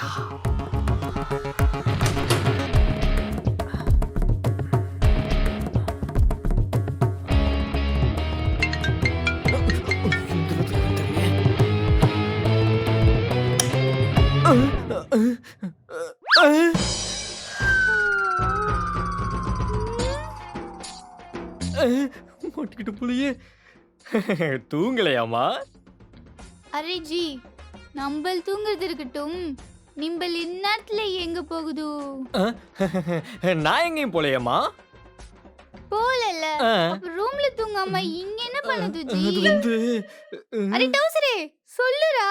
வந்துடுறேன். மாட்டிக்கிட்டு புளியே தூங்கலையாமா array G நம்பல் தூங்குறது இருக்கட்டும் நிம்பல் இந்நேரத்துல எங்க போகுது? நான் எங்கேயும் போலையாமா போலல ரூம்ல தூங்காம இங்க என்ன பண்ணுது ஜி? அது வந்து அரே டவுசரே சொல்லுடா.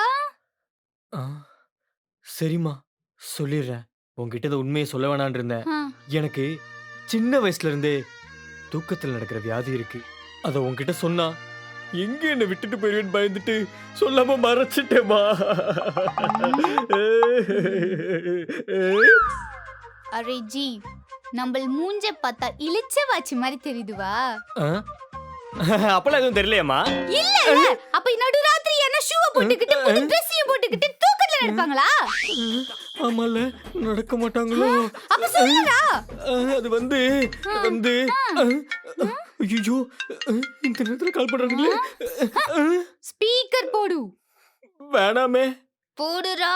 சரிம்மா சொல்லிடுறேன். உன்கிட்ட உண்மையை சொல்ல வேணான்னு இருந்தேன். எனக்கு சின்ன வயசுல இருந்தே தூக்கத்தில் நடக்கிற வியாதி இருக்கு. அத உன்கிட்ட சொன்னா எங்க என்ன விட்டுட்டு போயிருவேன்னு பயந்துட்டு சொல்லாம மறைச்சிட்டேமா அரே ஜி நம்பல் மூஞ்ச பார்த்தா இளிச்ச வாச்சி மாதிரி தெரியுதுவா? அப்பெல்லாம் எதுவும் தெரியலையாமா இல்ல அப்ப நடு ராத்திரி என்ன ஷூவை போட்டுக்கிட்டு புது ட்ரெஸ்ஸையும் போட்டுக்கிட்டு தூக்கத்துல நடப்பாங்களா ஆமால நடக்க மாட்டாங்களோ? அப்ப சொல்லுடா. அது வந்து வந்து ஐயோ இந்த நேரத்துல கால் பண்றாங்களே ஸ்பீக்கர் போடு. வேணாமே. போடுடா.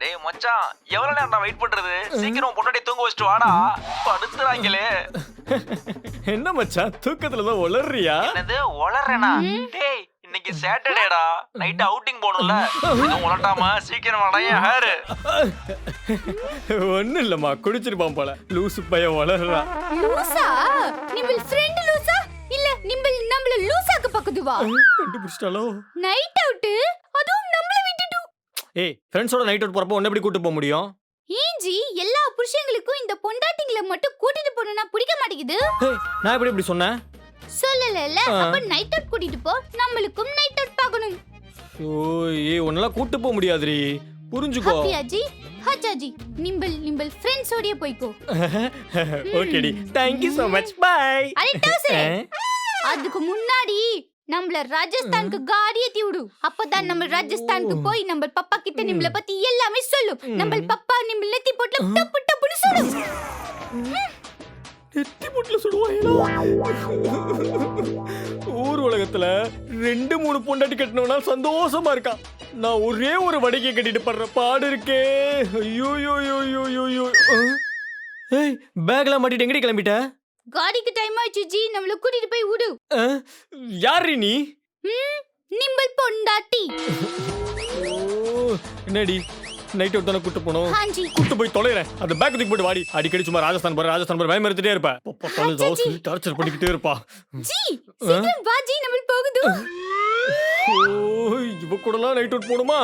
டேய் மச்சான் எவ்வளவு நேரம் நான் வெயிட் பண்றது சீக்கிரம் பொண்டாட்டி தூங்க வச்சுட்டு வாடா. படுத்துறாங்களே. என்ன மச்சான் தூக்கத்துல தான் உளறியா? என்னது உளறேனா? டேய் இன்னைக்கு சாட்டர்டேடா நைட் அவுட்டிங் போகணும்ல. உளட்டாம சீக்கிரம் என் ஹேரு ஒண்ணும் இல்லம்மா குடிச்சிருப்பான் போல. லூசு பையன் வளர்றா. லூசா? நிம்பல் ஃப்ரெண்ட் லூசா? இல்ல நிம்பல் நம்மள லூசாக்கு பக்குதுவா கண்டுபிடிச்சிட்டாலோ நைட் அவுட் அதுவும் நம்மள விட்டுட்டு. ஏய் ஃப்ரெண்ட்ஸோட நைட் அவுட் போறப்போ ஒன்னு எப்படி கூட்டு போக முடியும்? ஏஞ்சி எல்லா புருஷங்களுக்கும் இந்த பொண்டாட்டிங்களை மட்டும் கூட்டிட்டு போனா பிடிக்க மாட்டேங்குது. நான் எப்படி இப்படி சொன்னேன்? சொல்லல. அப்ப நைட் அவுட் கூட்டிட்டு போ. நம்மளுக்கும் நைட் அவுட் பார்க்கணும். ஓ ஏய் உன்னெல்லாம் கூட்டு போக முடியாதுரி புரிஞ்சுக்கோ. அப்படியாஜி ஹச்சாஜி நிம்பல் நிம்பல் ஃப்ரெண்ட்ஸோடய போய்க்கோ. ஓகேடி. Thank you so much bye array டவுசரே அதுக்கு முன்னாடி நம்மள ராஜஸ்தானுக்கு காடி ஏத்தி விடு. அப்பதான் நம்ம ராஜஸ்தானுக்கு போய் நம்ம பப்பா கிட்ட நிம்மள பத்தி எல்லாமே சொல்லும் நம்ம பப்பா நிம்மள நெத்தி போட்டு டப்பு டப்புன்னு சொல்லும் நெத்தி பொட்டுல சுடுவாங்களா ஊர் உலகத்துல ரெண்டு மூணு பொண்டாட்டி கட்டினவனா சந்தோஷமா இருக்கான். நான் ஒரே ஒரு வடிகை கட்டிட்டு படுற பாடு இருக்கே. ஐயோ யோ யோ யோ யோ யோ ஏய் பேக்லாம் மாட்டிட்டு எங்கடி கிளம்பிட்ட? காடிக்கு டைம் ஆயிடுச்சு ஜி. நம்மள கூட்டிட்டு போய் விடு. யார்ரி நீ? நிம்பல் பொண்டாட்டி. ஓ, என்னடி? நைட் அவுட் தானே கூட்டு போனோம். ஹாஞ்சி. கூட்டு போய் தொலைறேன். அந்த பேக் தூக்கி போட்டு வாடி. அடிக்கடி சும்மா ராஜஸ்தான் போற ராஜஸ்தான் போற பயமறுத்துட்டே இருப்ப பப்பாத்தாலும் ஜவுஸ் டார்ச்சர் பண்ணிக்கிட்டே இருப்பா. ஜி சீக்கிரம் வா ஜி நம்ம போகுது. ஓ இவ கூடலாம் நைட் அவுட் போணுமா?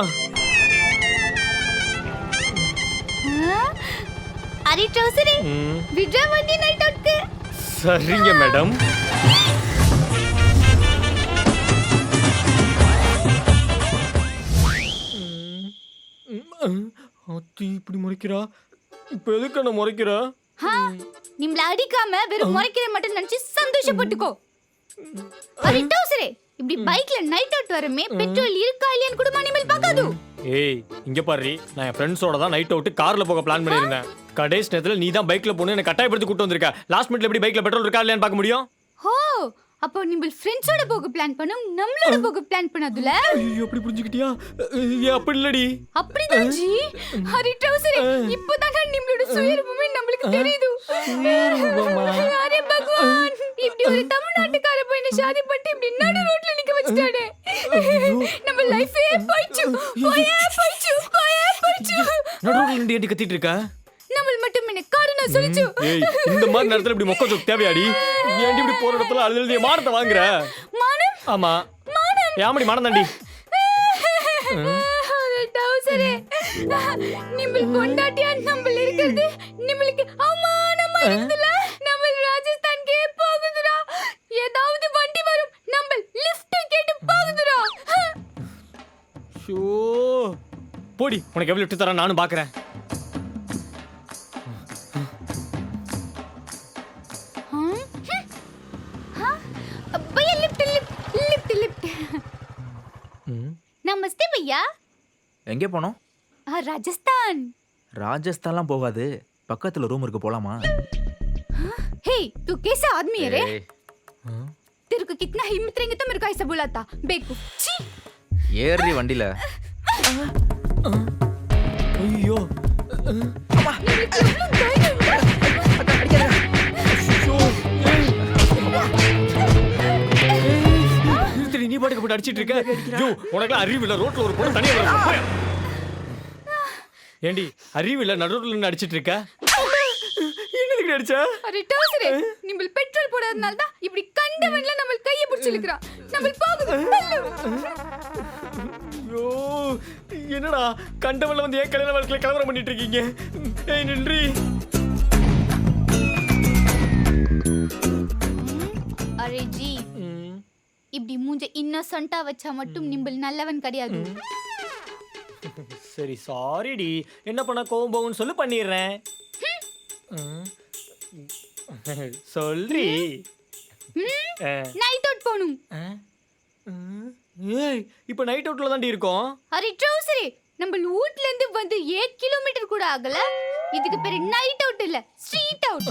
அரே டவுசரே ம், விட்ரா வண்டி நைட் அவுட்க்கு சரிங்க மேடம் அத்தி இப்படி முறைக்கிறா? இப்ப எதுக்கு என்ன முறைக்கிறா? ஹா நிம்மள அடிக்காம வெறும் முறைக்கிற மட்டும் நினைச்சு சந்தோஷப்பட்டுக்கோ. அரே டவுசரே இப்படி பைக்ல நைட் அவுட் வரமே பெட்ரோல் இருக்கா இல்லையான்னு கூட மணிமேல் பார்க்காது? ஏய் இங்க பாரு நான் என் ஃப்ரெண்ட்ஸோட தான் நைட் அவுட் கார்ல போக பிளான் பண்ணியிருந்தேன் கடைசி நேரத்துல நீ தான் பைக்ல போகணும் எனக்கு கட்டாயப்படுத்தி கூட்டு வந்திருக்க. லாஸ்ட் மினிட்ல எப்படி பைக்ல பெட்ரோல் இருக்கா இல்லையான்னு பார்க்க முடியும்? ஹோ அப்போ நிம்பல் ஃப்ரெண்ட்ஸோட போக பிளான் பண்ணும் நம்மளோட போக பிளான் பண்ணதுல? ஐயோ அப்படி புரிஞ்சுக்கிட்டியா? ஏய், அப்படி இல்லடி? அப்படிதான் ஜி. ஹரி டவுசரே இப்போதான் நிம்மளோட சுயரூபமே நம்மளுக்கு தெரியுது? அரே பகவான் இப்படி ஒரு தமிழ்நாட்டுக்கார பையனை ஷாதி பண்ணிட்டு இப்படி நடு ரோட்ல நிக்க வச்சுட்டானே. நம்ம லைஃபே போயிச்சு போயே போயிச்சு போயே போயிச்சு நடுவில் நின்று ஏண்டி கத்திட்டு இருக்க? நம்ம மட்டும் என்ன காரண சொல்லிச்சு ஏய் இந்த மாதிரி நேரத்துல இப்படி மொக்க ஜோக் தேவையாடி? நீ ஏன்டி இப்படி போற இடத்துல அழுது எழுதிய மானத்தை வாங்குற? மானம்? ஆமா. ஏமாடி மானம் தாண்டி டவுசரே. நிம்பல் கொண்டாட்டியா நம்ம இருக்கிறது? நிம்மளுக்கு அவமானமா இருக்குதுல நம்ம ராஜஸ்தான்கே போகுதுடா. ஏதாவது வண்டி வரும். நம்ம லிஃப்ட் கேட்டு போகுதுடா. ஷோ போடி உனக்கு எவ்வளவு லிஃப்ட் தரேன் நானும் பாக்குறேன். எங்கே போனோம் ஆ, ராஜஸ்தான் ராஜஸ்தான்லாம் போகாது பக்கத்துல ரூம் இருக்கு போலாமா हे तू कैसा आदमी है रे ஏய், तेरे को कितना हिम्मत रहेंगे तो मेरे को ऐसा बुलाता बेवकूफ छी ஏறி வண்டியில ஐயோ இவனுக்கு எவ்வளவு தைரியம் போட்டு அடிச்சிட்டு இருக்க. ஐயோ உனக்கு அறிவு இல்ல. ரோட்ல ஒரு பொண்ணு தனியா வரும். ஏண்டி அறிவு இல்ல. நடுரோட்ல நின்னு அடிச்சிட்டு இருக்க. என்னதுக்கு அடிச்ச? அரே டவுசரே பெட்ரோல் போடாதனால தான் இப்படி கண்டவன்ல நம்ம கையை பிடிச்சு இழுக்கறான் நம்ம போகுது. ஐயோ என்னடா? கண்டவன்ல வந்து ஏன் கல்யாண வாழ்க்கையில கலவரம் பண்ணிட்டு இருக்கீங்க? ஏய் நின்றி. அரே ஜி இப்படி மூஞ்ச இன்னசென்ட்டா வச்சா மட்டும் நிம்பல் நல்லவன் கிடையாது. சரி சாரிடி என்ன பண்ண கோவம் போகும்னு சொல்லி பண்ணிடுறேன். சொல்றி. நைட் அவுட் போணும். ஏய் இப்போ நைட் அவுட்ல தாண்டி இருக்கோம். அரே ட்ரௌசரே நம்ம வீட்ல இருந்து வந்து 8 கிலோமீட்டர் கூட ஆகல. இதுக்கு பேரு நைட் அவுட் இல்ல ஸ்ட்ரீட் அவுட்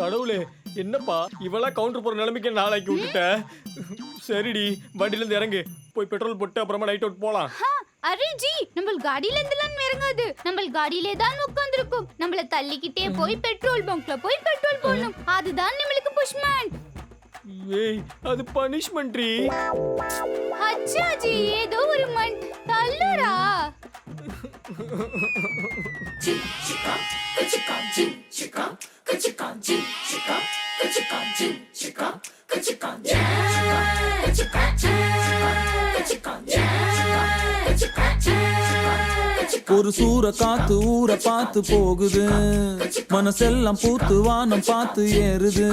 கடவுளே. என்னப்பா இவெல்லாம் கவுண்டர் போற நிலைமைக்கு நாளைக்கு விட்டுட்ட சரிடி வண்டியில இருந்து இறங்கு போய் பெட்ரோல் போட்டு அப்புறமா நைட் அவுட் போலாம் அரே ஜி நம்ம காடியில இருந்துலாம் இறங்காது நம்ம காடியிலே தான் உட்கார்ந்திருக்கும் நம்மள தள்ளிக்கிட்டே போய் பெட்ரோல் பங்க்ல போய் பெட்ரோல் போடணும் அதுதான் நம்மளுக்கு புஷ்மேன் ஏய் அது பனிஷ்மெண்ட்ரி அச்சா ஜி ஏதோ ஒரு மண் தள்ளுடா ஒரு சூற காத்து ஊற பார்த்து போகுது. மனசெல்லாம் பூத்து வானம் பார்த்து ஏறுது.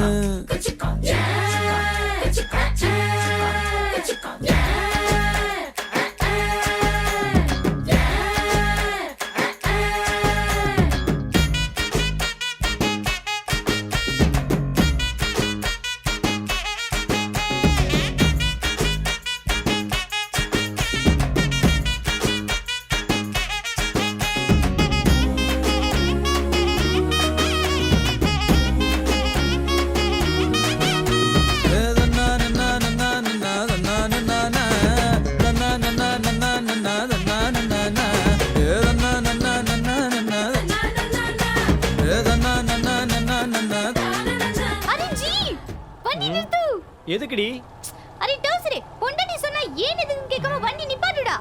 எதுக்குடி அரே டவுசரே பொண்டாட்டி சொன்னா ஏன் எதுக்கு கேட்காம வண்டி நிப்பாட்டுடா?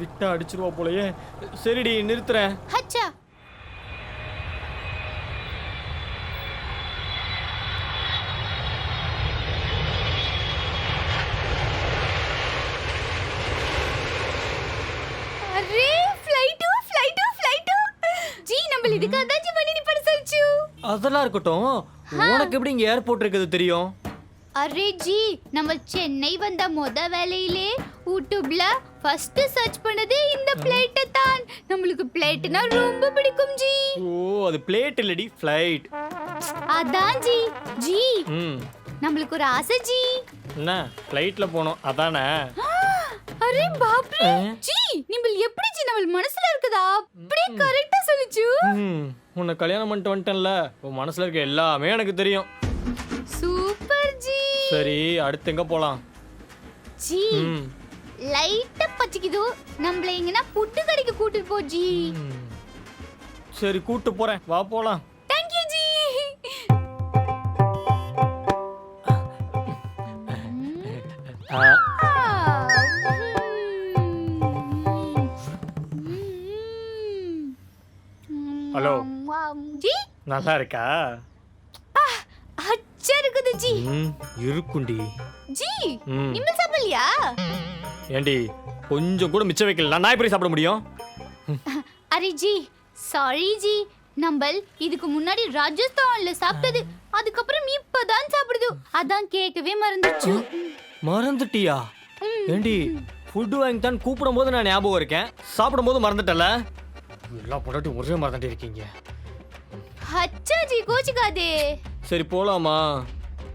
விட்டா அடிச்சிருவா போலயே. சரிடி நிறுத்துறேன். அச்சா அதெல்லாம் இருக்கட்டும். உனக்கு எப்படி இங்க ஏர்போர்ட் இருக்குது தெரியும்? அரே ஜி நம்ம சென்னை வந்த முத வேலையிலே யூடியூப்ல ஃபர்ஸ்ட் சர்ச் பண்ணது இந்த பிளேட்டை தான். நம்மளுக்கு பிளேட்னா ரொம்ப பிடிக்கும் ஜி. ஓ அது பிளேட் இல்லடி ஃப்ளைட் அதான் ஜி ஜி. ம். நம்மளுக்கு ஒரு ஆசை ஜி. என்ன ஃப்ளைட்ல போனோம் அதானே? அரே பாப்ரே. ஜி நீங்கள் எப்படி ஜி நம்ம மனசுல இருக்குதா? அப்படியே கரெக்டா சொல்லுச்சு உன்னை கல்யாணம் பண்ணிட்டு வந்துட்டேன்ல. உன் மனசுல இருக்க எல்லாமே எனக்கு தெரியும். சரி அடுத்து எங்க போலாம் ஜி ம் லைட்டா பச்சிக்குது நம்மள எங்கன்னா புட்டு கடைக்கு கூட்டிட்டு போ ஜி. சரி கூட்டு போறேன் வா போலாம் thank you G hello. G நல்லா இருக்கா ஜி. ம் இருக்குண்டி. ஜி ம். சாப்பிடலையா? ஏண்டி கொஞ்சம் கூட மிச்சம் வைக்கல. நான் எப்படி சாப்பிட முடியும்? அரே ஜி சாரி ஜி. நம்மள் இதுக்கு முன்னாடி ராஜஸ்தான்ல சாப்பிட்டது. அதுக்கப்புறம் இப்பதான் சாப்பிடுது. அதான் கேட்கவே மறந்துச்சு. மறந்துட்டியா? ஏண்டி ஃபுட்டு வாங்கி தான் கூப்பிடும் போது நான் ஞாபகம் இருக்கேன். சாப்பிடும் போது மறந்துட்டல? எல்லாம் பொண்டாட்டி ஒரே மறந்துட்டு இருக்கீங்க. அச்சா ஜி கோச்சிக்காதே. சரி போலாமா?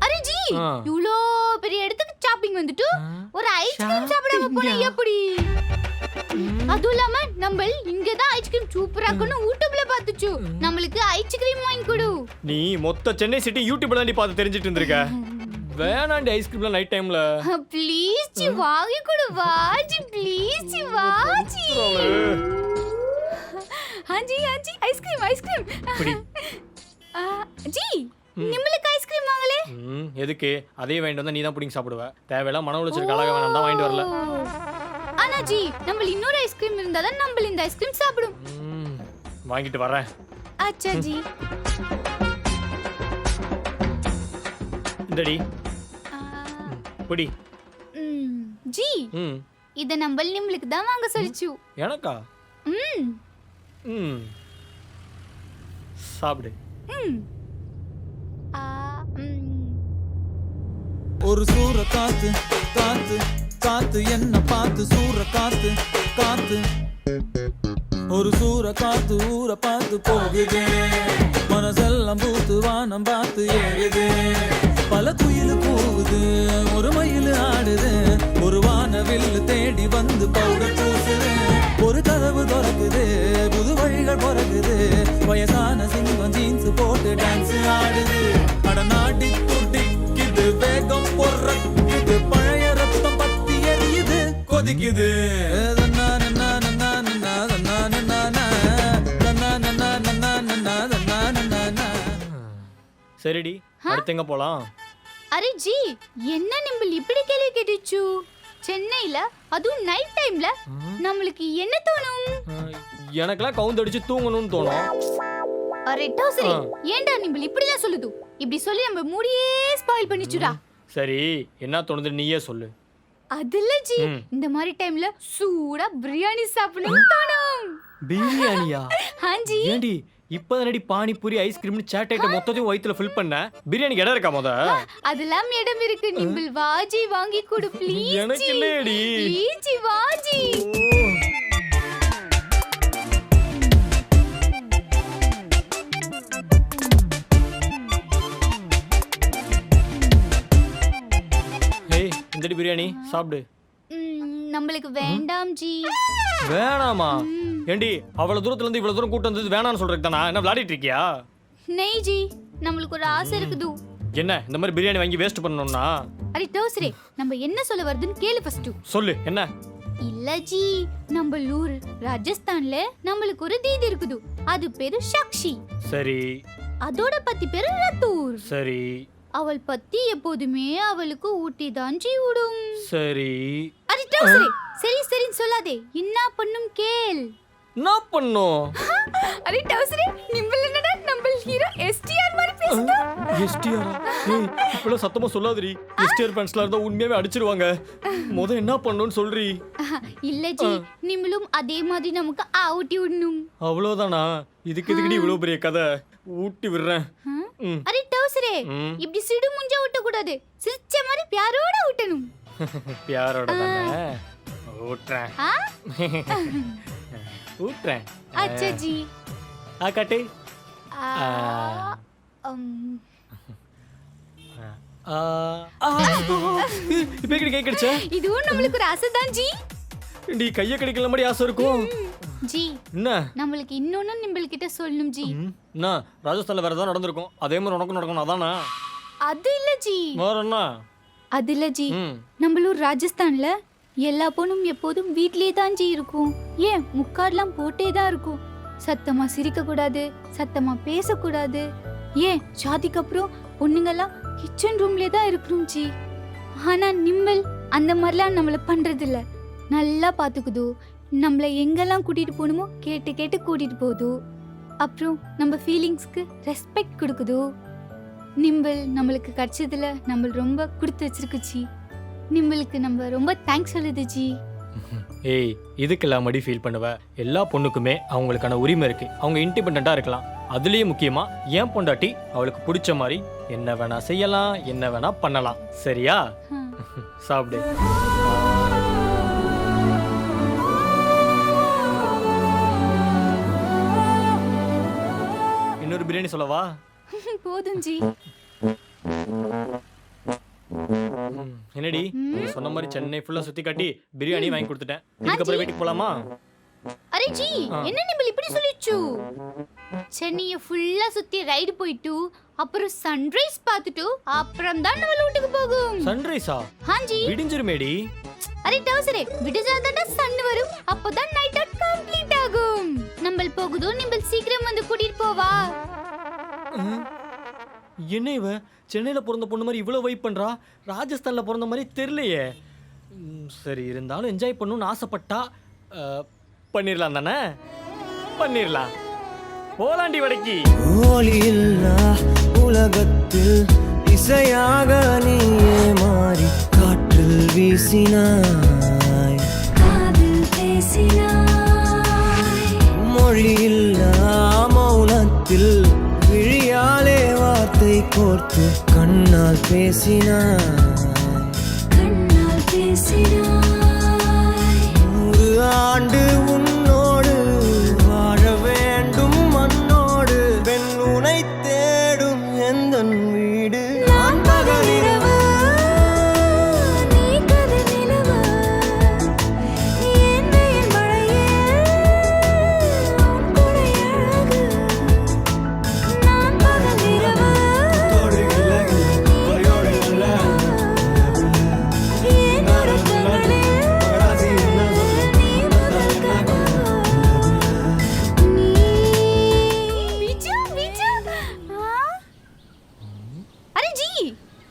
அரே ஜி ஆ. இவ்ளோ பெரிய இடத்துக்கு ஷாப்பிங் வந்துட்டு ஒரு ஐஸ்கிரீம் சாப்பிடாம போனா shopping-ஆ? எப்படி? அதுவும் இல்லாம நம்ம இங்கதான் ஐஸ்கிரீம் சூப்பரா இருக்குன்னு யூடியூப்ல பாத்துச்சு நம்மளுக்கு ஐஸ்கிரீம் வாங்கி கொடு. நீ மொத்த சென்னை சிட்டி யூடியூப்ல தாண்டி பார்த்து தெரிஞ்சிட்டு இருந்திருக்க. வேணாண்டி ஐஸ்கிரீம்லாம் நைட் டைம்ல ப்ளீஸ் ஜி வாங்கி கொடு வாஜி ப்ளீஸ் ஜி வாஜி ஹாஜி ஹாஜி ஐஸ்கிரீம் ஐஸ்கிரீம் இப்படி. ஜி. நிம்மளுக்கு ஐஸ்கிரீம் வாங்கலே ம் எதுக்கு? அதே வாங்கிட்டு வந்தா நீ தான் பிடிங்க சாப்பிடுவ. தேவையில்லாம் மன உளைச்சலுக்கு அழக வேணாம் தான் வாங்கிட்டு வரல. ஆனா ஜி நம்ம இன்னொரு ஐஸ்கிரீம் இருந்தாதான் நம்ம இந்த ஐஸ்கிரீம் சாப்பிடும். ம், வாங்கிட்டு வரேன். அச்சா ஜி இந்தடி பிடி. ம், ஜி. ம். இத நம்ம நிம்மளுக்கு தான் வாங்க சொல்லிச்சு. எனக்கா? ம். ம். சாப்பிடு. ம். ஒரு சூற காத்து காத்து காத்து என்ன பார்த்து சூற காத்து காத்து. ஒரு சூற காத்து ஊற பார்த்து போகுது. மனசெல்லாம் பூத்து வானம் பார்த்து ஏறுது. பல குயில் கூவுது ஒரு மயில் ஆடுது. ஒரு நான. சரிடி அடுத்து எங்க போலாம்? அரே ஜி என்ன நிம்பல் இப்படி கேள்வி கேட்டுச்சு? சென்னையில அதுவும் நைட் டைம்ல நம்மளுக்கு என்ன தோணும்? எனக்கெல்லாம் கவுந்தடிச்சு தூங்கணும்னு தோணும். அரே டோசரி. ஏன்டா நிம்பல் இப்படிலாம் சொல்லுது? இப்படி சொல்லி நம்ம மூடியே ஸ்பாயில் பண்ணிச்சுடா. சரி என்ன தோணுது நீயே சொல்லு. அதுல ஜி. இந்த மாதிரி டைம்ல சூடா பிரியாணி சாப்பிடணும்னு தோணும் பிரியாணியா? ஹாஞ்சி ஏண்டி இப்பதானடி பானிபூரி ஐஸ்கிரீம்னு சேட் ஐட்டம் மொத்தத்தையும் வயித்துல ஃபில் பண்ண? பிரியாணிக்கு இடம் இருக்கா முத? அதெல்லாம் இடம் இருக்கு. நிம்பிள் வாஜி வாங்கி கொடு ப்ளீஸ் எனக்கு இல்லையேடி. ப்ளீஸ் வாஜி இந்தடி பிரியாணி சாப்பிடு. நம்மளுக்கு வேண்டாம் ஜி. வேணாமா? ஏண்டி அவ்வளவு தூரத்துல இருந்து இவ்வளவு தூரம் கூட்டம் வந்தது வேணாம்னு சொல்றதுக்கு தானா? என்ன விளையாடிட்டு இருக்கியா? நெய் ஜி நம்மளுக்கு ஒரு ஆசை இருக்குது. என்ன இந்த மாதிரி பிரியாணி வாங்கி வேஸ்ட் பண்ணணும்னா? அடி டோசரே நம்ம என்ன சொல்ல வருதுன்னு கேளு ஃபர்ஸ்ட் சொல்லு என்ன? இல்ல ஜி நம்ம ஊர் ராஜஸ்தான்ல நம்மளுக்கு ஒரு தீதி இருக்குது. அது பேரு சாக்ஷி சரி. அதோட பத்தி பேரு ரத்தூர். சரி. அவள் பத்தி எப்போதுமே அவளுக்கு ஊட்டி தான் விடும் சரி அடி டோசரே சரி சரின்னு சொல்லாதே. என்ன பண்ணும் கேள். என்ன பண்ணும் அடி டோசரே நிம்பல் என்னடா நம்ம ஹீரோ எஸ்டிஆர் மாதிரி பேசுதா? எஸ்டிஆர்? ஏய் இப்பெல்லாம் சத்தமா சொல்லாதடி. எஸ்டிஆர் ஃபேன்ஸ்லாம் இருந்தா உண்மையாவே அடிச்சிருவாங்க. முத என்ன பண்ணணும்னு சொல்றி. இல்ல ஜி நிம்மளும் அதே மாதிரி நமக்கு ஆவுட்டி விடணும். அவ்வளவுதானா? இதுக்கு இதுக்கடி இவ்வளவு பெரிய கதை. ஊட்டி விடுறேன். டோசரே ம். இப்படி சிடு முஞ்சா விட்ட கூடாது சிரிச்ச மாதிரி பியாரோட விட்டணும் பியாரோட தானே? ஊட்டுறேன். ஆ? ஊட்டுறேன். அச்சா ஜி ஆ காட்டு. இப்ப கடிச்ச? இதுவும் நம்மளுக்கு ஒரு ஆசை தான் ஜி நீ கைய கடிக்கல மாதிரி ஆசை இருக்கும். ஜி என்ன? நம்மளுக்கு இன்னொன்னு நிம்பள்கிட்ட சொல்லணும் ஜி. என்ன? ராஜஸ்தான்ல வேற ஏதாவது நடந்திருக்கும். அதே மாதிரி உனக்கும் நடக்கணும் அதானே? அது இல்ல ஜி. வேற என்ன? அது இல்ல ஜி. நம்மளூர் ராஜஸ்தான்ல எல்லா பொண்ணும் எப்போதும் வீட்லயே தான் ஜி இருக்கும். ஏன்? முக்காட்லாம் போட்டே தான் இருக்கும். சத்தமா சிரிக்க கூடாது சத்தமா பேசக்கூடாது. ஏன்? ஷாதிக்கு அப்புறம் பொண்ணுங்கெல்லாம் கிச்சன் ரூம்லயே தான் இருக்கணும் ஜி. ஆனா நிம்மல் அந்த மாதிரிலாம் நம்மள பண்றது இல்ல நல்லா பாத்துக்குதோ. நம்மள எங்கெல்லாம் கூட்டிட்டு போகணுமோ கேட்டு கேட்டு கூட்டிட்டு போகுது. அப்புறம் நம்ம ஃபீலிங்ஸ்க்கு ரெஸ்பெக்ட் கொடுக்குதோ. நிம்பிள் நம்மளுக்கு கிடைச்சதுல நம்ம ரொம்ப கொடுத்து வச்சிருக்கு ஜி. நிம்பிளுக்கு நம்ம ரொம்ப தேங்க்ஸ் சொல்லுது ஜி. ஏய் இதுக்கெல்லாம் மடி ஃபீல் பண்ணுவ? எல்லா பொண்ணுக்குமே அவங்களுக்கான உரிமை இருக்கு. அவங்க இண்டிபெண்டா இருக்கலாம். அதுலயே முக்கியமா ஏன் பொண்டாட்டி அவளுக்கு பிடிச்ச மாதிரி என்ன வேணா செய்யலாம் என்ன வேணா பண்ணலாம். சரியா. சாப்பிடு. இன்னொரு பிரியாணி சொல்லவா? போதும் ஜி. என்னடி? சொன்ன மாதிரி சென்னை ஃபுல்லா சுத்தி காட்டி பிரியாணி வாங்கி கொடுத்துட்டேன். இதுக்கப்புறம் வீட்டுக்கு போலாமா? అరే జీ ఆ. என்ன நிம்பல் இப்படி சொல்லிச்சு சென்னைய ஃபுல்லா சுத்தி ரைடு போயிட்டு அப்புறம் சன்ரைஸ் பார்த்துட்டு அப்புறம் தான் நம்ம வீட்டுக்கு போகும் சன்ரைஸா ஹாஞ்சி விடிஞ்சிருமேடி அரே டவுசரே விடிஞ்சாதான் சன் வரும் அப்பதான் நைட் அவுட் கம்ப்ளீட் ஆகும் நம்ம போகுதோ நிம்பல் சீக்கிரம் வந்து கூட்டிட்டு போவா என்ன இவ சென்னையில பிறந்த பொண்ணு மாதிரி இவ்வளவு வெயிட் பண்றா ராஜஸ்தான்ல பிறந்த மாதிரி தெரியலையே ம், சரி இருந்தாலும் என்ஜாய் பண்ணணும்னு ஆசைப்பட்டா அஹ், பண்ணிரலாம் தானே? பண்ணிரலாம். போலாண்டி வடக்கி. ஒளியில்லா உலகத்தில் இசையாக நீயே மாறி காற்றில் வீசினாய். மொழியில்லா மௌனத்தில் விழியாலே வார்த்தை கோர்த்து கண்ணால் பேசினாய். நூறு ஆண்டு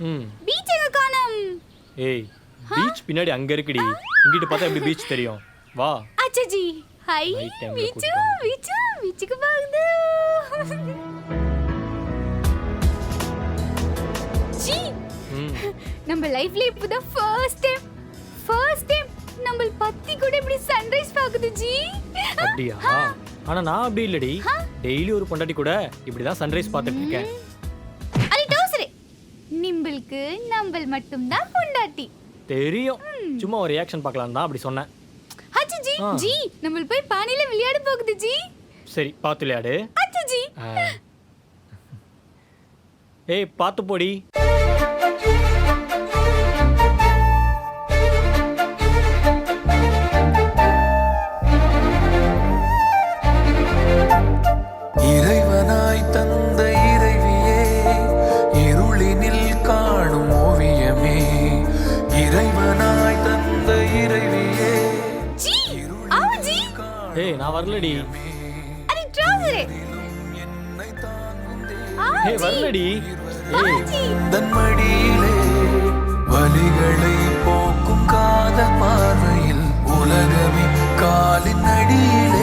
ம். பீச் எங்க காணோம்? ஏய் பீச் பின்னாடி அங்க இருக்குடி. இங்கிட்டு பார்த்தா எப்படி பீச் தெரியும்? வா. அச்சா ஜி ஹை வந்து. விஜு விஜுக்கு போகுது ஜி நம்ம லைஃப்ல இப்போதான் ஃபர்ஸ்ட் டைம் ஃபர்ஸ்ட் டைம் நம்ம பத்தி கூட இப்படி சன்ரைஸ் பாக்குது ஜி. அப்படியா? ஆனா நான் அப்படி இல்லடி. டெய்லி ஒரு பொண்டாட்டி கூட இப்படிதான் சன்ரைஸ் பார்த்துட்டு இருக்கேன். நிம்பிளுக்கு நம்மள் மட்டும்தான் பொண்டாட்டி. தெரியும். சும்மா ஒரு ரியாக்ஷன் பார்க்கலாம் தான் அப்படி சொன்னேன். அச்சா ஜி. ஜி நம்ம போய் பானையில விளையாட போகுது ஜி. சரி பார்த்து விளையாடு. அச்சா ஜி. ஏய் பார்த்து போடி. வரலடி. அரே ஆ ஏய் வரலடி. தன் மடியிலே வலிகளை போக்கும் காதல் பார்வையில் உலகமே காலின் அடியிலே